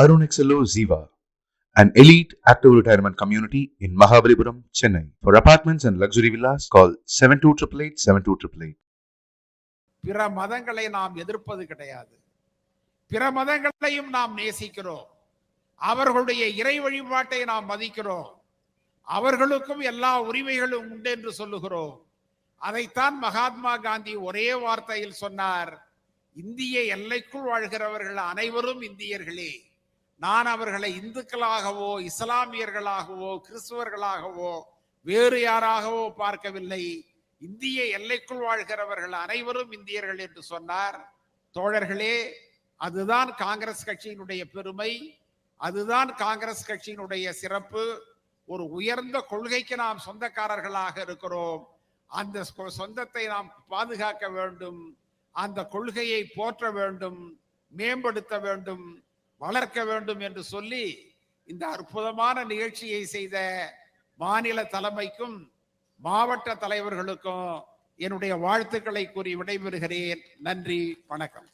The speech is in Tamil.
Arun XLO Ziva, an elite active retirement community in Mahabalipuram, Chennai. For apartments and luxury villas, call 7288 72888. பிற மதங்களை நாம் எதிர்ப்பது கிடையாது. பிற மதங்களையும் நாம் நேசிக்கிறோம். அவர்களுடைய இறை வழிபாட்டை நாம் மதிக்கிறோம். அவர்களுக்கும் எல்லா உரிமைகளும் உண்டு என்று சொல்லுகிறோம். அதைத்தான் மகாத்மா காந்தி ஒரே வார்த்தையில் சொன்னார். இந்திய எல்லைக்குள் வாழ்கிறவர்கள் அனைவரும் இந்தியர்களே. நான் அவர்களை இந்துக்களாகவோ இஸ்லாமியர்களாகவோ கிறிஸ்துவர்களாகவோ வேறு யாராகவோ பார்க்கவில்லை. இந்திய எல்லைக்குள் வாழ்கிறவர்கள் அனைவரும் இந்தியர்கள் என்று சொன்னார். தோழர்களே அதுதான் காங்கிரஸ் கட்சியினுடைய பெருமை. அதுதான் காங்கிரஸ் கட்சியினுடைய சிறப்பு. ஒரு உயர்ந்த கொள்கைக்கு நாம் சொந்தக்காரர்களாக இருக்கிறோம். அந்த சொந்தத்தை நாம் பாதுகாக்க வேண்டும். அந்த கொள்கையை போற்ற வேண்டும். மேம்படுத்த வேண்டும். வளர்க்க வேண்டும் என்று சொல்லி இந்த அற்புதமான நிகழ்ச்சியை செய்த மாநில தலைமைக்கும் மாவட்ட தலைவர்களுக்கும் என்னுடைய வாழ்த்துக்களை கூறி விடைபெறுகிறேன். நன்றி வணக்கம்.